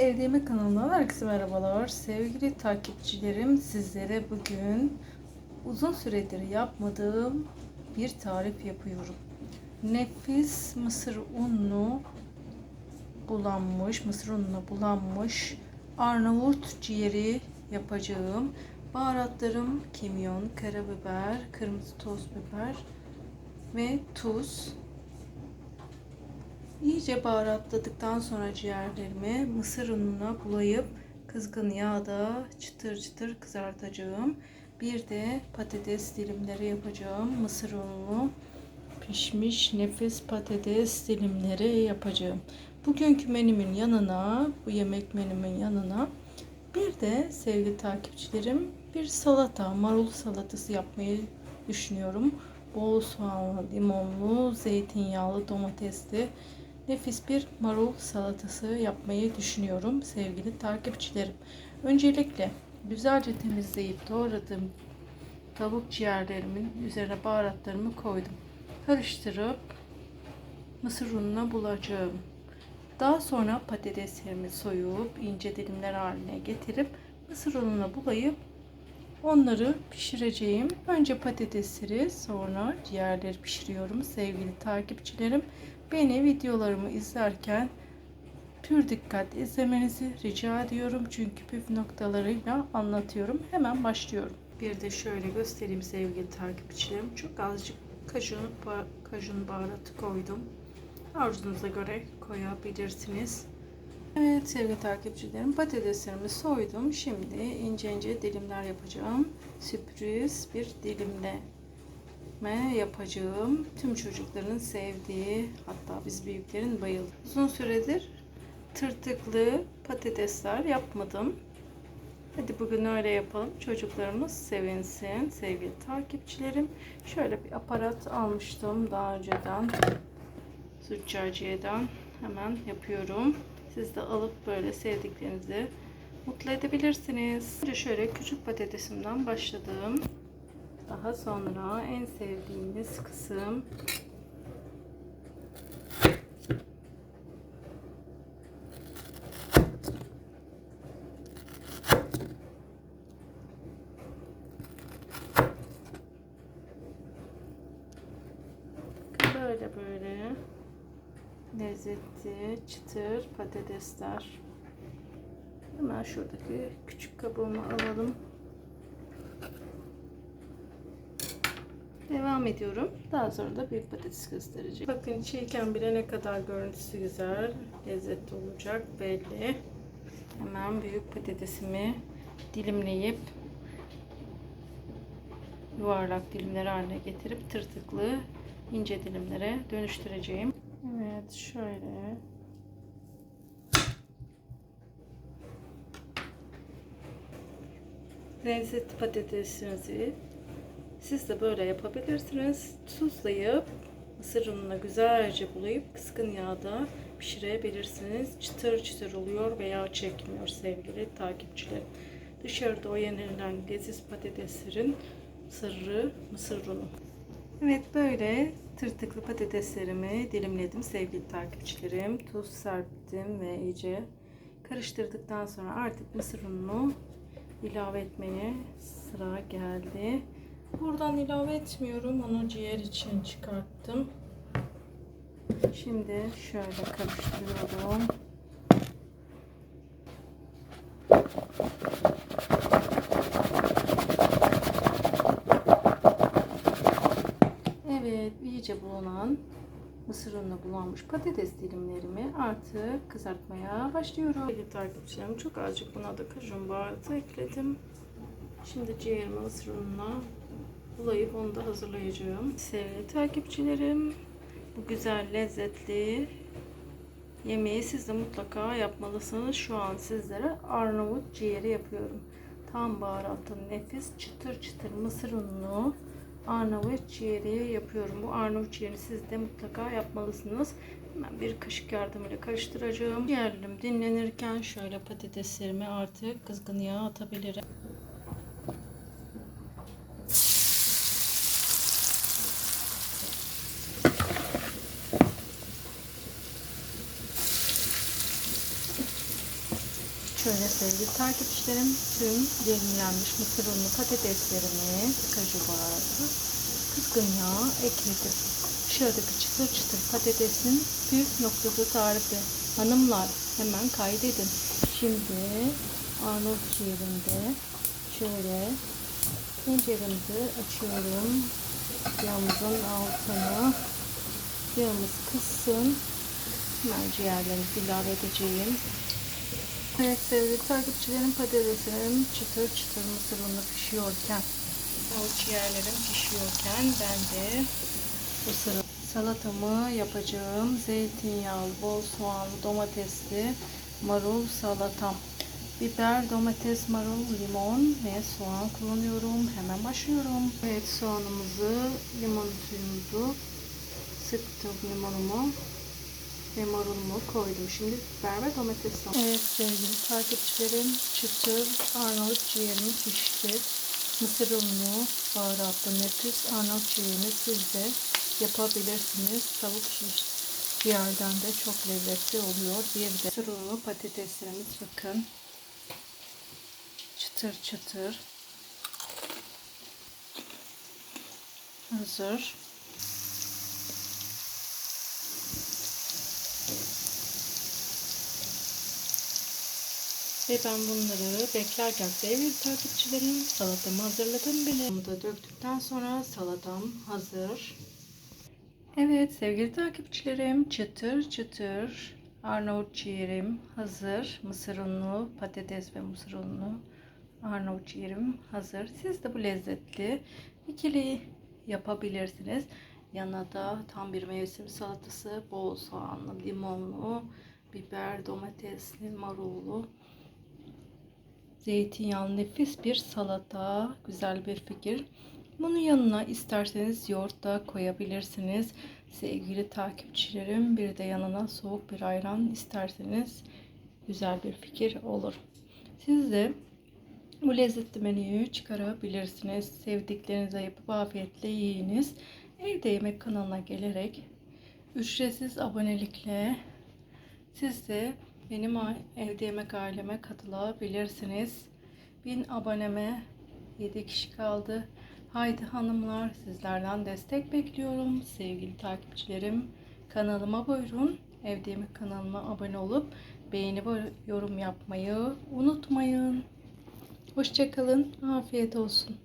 Evde Yemek kanalından herkese merhabalar. Sevgili takipçilerim sizlere bugün uzun süredir yapmadığım bir tarif yapıyorum. Nefis mısır unlu bulanmış, mısır ununa bulanmış Arnavut ciğeri yapacağım. Baharatlarım kimyon, karabiber, kırmızı toz biber ve tuz. İyice baharatladıktan sonra ciğerlerimi mısır ununa bulayıp kızgın yağda çıtır çıtır kızartacağım. Bir de patates dilimleri yapacağım. Mısır unlu pişmiş nefis patates dilimleri yapacağım. Bugünkü menümün yanına, bu yemek menümün yanına bir de sevgili takipçilerim bir salata, marul salatası yapmayı düşünüyorum. Bol soğanlı, limonlu, zeytinyağlı, domatesli nefis bir marul salatası yapmayı düşünüyorum sevgili takipçilerim. Öncelikle güzelce temizleyip doğradığım tavuk ciğerlerimin üzerine baharatlarımı koydum. Karıştırıp mısır ununa bulacağım. Daha sonra patateslerimi soyup ince dilimler haline getirip mısır ununa bulayıp onları pişireceğim. Önce patatesleri sonra ciğerleri pişiriyorum sevgili takipçilerim. Beni videolarımı izlerken pür dikkat izlemenizi rica ediyorum. Çünkü püf noktalarıyla anlatıyorum. Hemen başlıyorum. Bir de şöyle göstereyim sevgili takipçilerim. Çok azıcık kajun, kajun baharatı koydum. Arzunuza göre koyabilirsiniz. Evet sevgili takipçilerim patateslerimi soydum. Şimdi ince ince dilimler yapacağım. Sürpriz bir dilimle yapacağım. Tüm çocukların sevdiği hatta biz büyüklerin bayıldığı. Uzun süredir tırtıklı patatesler yapmadım. Hadi bugün öyle yapalım. Çocuklarımız sevinsin. Sevgili takipçilerim. Şöyle bir aparat almıştım daha önceden. Züccaciyeden hemen yapıyorum. Siz de alıp böyle sevdiklerinizi mutlu edebilirsiniz. Önce şöyle küçük patatesimden başladım. Daha sonra en sevdiğiniz kısım böyle böyle lezzetli çıtır patatesler. Hemen şuradaki küçük kabuğumu alalım. Devam ediyorum. Daha sonra da büyük patates göstereceğim. Bakın çiğken bile ne kadar görüntüsü güzel, lezzetli olacak belli. Hemen büyük patatesimi dilimleyip yuvarlak dilimler haline getirip tırtıklı ince dilimlere dönüştüreceğim. Evet şöyle lezzetli patatesinizi siz de böyle yapabilirsiniz. Tuzlayıp mısır ununa güzelce bulayıp kıskın yağda pişirebilirsiniz. Çıtır çıtır oluyor veya çekmiyor sevgili takipçiler. Dışarıda o yenilen leziz patateslerin sırrı mısır unu. Evet böyle tırtıklı patateslerimi dilimledim sevgili takipçilerim. Tuz serptim ve iyice karıştırdıktan sonra artık mısır ununu ilave etmeye sıra geldi. Buradan ilave etmiyorum. Onu ciğer için çıkarttım. Şimdi şöyle karıştırıyorum. Evet, iyice bulunan mısır ununa bulanmış patates dilimlerimi artık kızartmaya başlıyorum. Evet takipçilerim çok azıcık buna da kajun baharatı ekledim. Şimdi ciğerimi mısır ununa bulayıp onu da hazırlayacağım. Sevgili takipçilerim bu güzel lezzetli yemeği siz de mutlaka yapmalısınız. Şu an sizlere Arnavut ciğeri yapıyorum. Tam baharatlı nefis çıtır çıtır mısır unlu Arnavut ciğeri yapıyorum. Bu Arnavut ciğerini siz de mutlaka yapmalısınız. Hemen bir kaşık yardımıyla karıştıracağım. Ciğerlerim dinlenirken şöyle patateslerimi artık kızgın yağa atabilirim. Şöyle sevgili takipçilerim tüm dilimlenmiş mısır unlu patateslerimi kaju baharatı kızgın yağ ekledim. Şuradaki çıtır çıtır patatesin püf noktası tarifi. Hanımlar hemen kaydedin. Şimdi Arnavut ciğerinde şöyle tenceremizi açıyorum. Yağımızın altını yağımız kızsın. Hemen ciğerlerimizi ilave edeceğim. Evet sevgili takipçilerim patateslerim çıtır çıtır mısır unu pişiyorken ciğerlerim pişiyorken ben de bu sıra salatamı yapacağım. Zeytinyağlı, bol soğanlı, domatesli marul salatam. Biber, domates, marul, limon ve soğan kullanıyorum. Hemen başlıyorum. Evet soğanımızı, limon suyumuzu sıktım limonumu ve marulumu koydum. Şimdi biber ve domates. Evet sevgili takipçilerim çıtır Arnavut ciğerimi pişti. Mısır unlu, baharatlı nefis Arnavut ciğerini siz de yapabilirsiniz. Tavuk şiş ciğerden de çok lezzetli oluyor. Bir de mısır unlu patateslerimiz bakın. Çıtır çıtır. Hazır. Ve ben bunları beklerken sevgili takipçilerim salatamı hazırladım bile. Bunu da döktükten sonra salatam hazır. Evet sevgili takipçilerim çıtır çıtır Arnavut ciğerim hazır. Mısır unlu patates ve mısır unlu Arnavut ciğerim hazır. Siz de bu lezzetli ikili yapabilirsiniz. Yanına da tam bir mevsim salatası bol soğanlı, limonlu, biber, domatesli, marullu zeytinyağlı nefis bir salata. Güzel bir fikir. Bunun yanına isterseniz yoğurt da koyabilirsiniz. Sevgili takipçilerim bir de yanına soğuk bir ayran isterseniz güzel bir fikir olur. Siz de bu lezzetli menüyü çıkarabilirsiniz. Sevdiklerinize yapıp afiyetle yiyiniz. Evde Yemek kanalına gelerek ücretsiz abonelikle siz de benim evde yemek aileme katılabilirsiniz. 1000 aboneme 7 kişi kaldı. Haydi hanımlar sizlerden destek bekliyorum. Sevgili takipçilerim kanalıma buyurun. Evde yemek kanalıma abone olup beğeni ve yorum yapmayı unutmayın. Hoşçakalın. Afiyet olsun.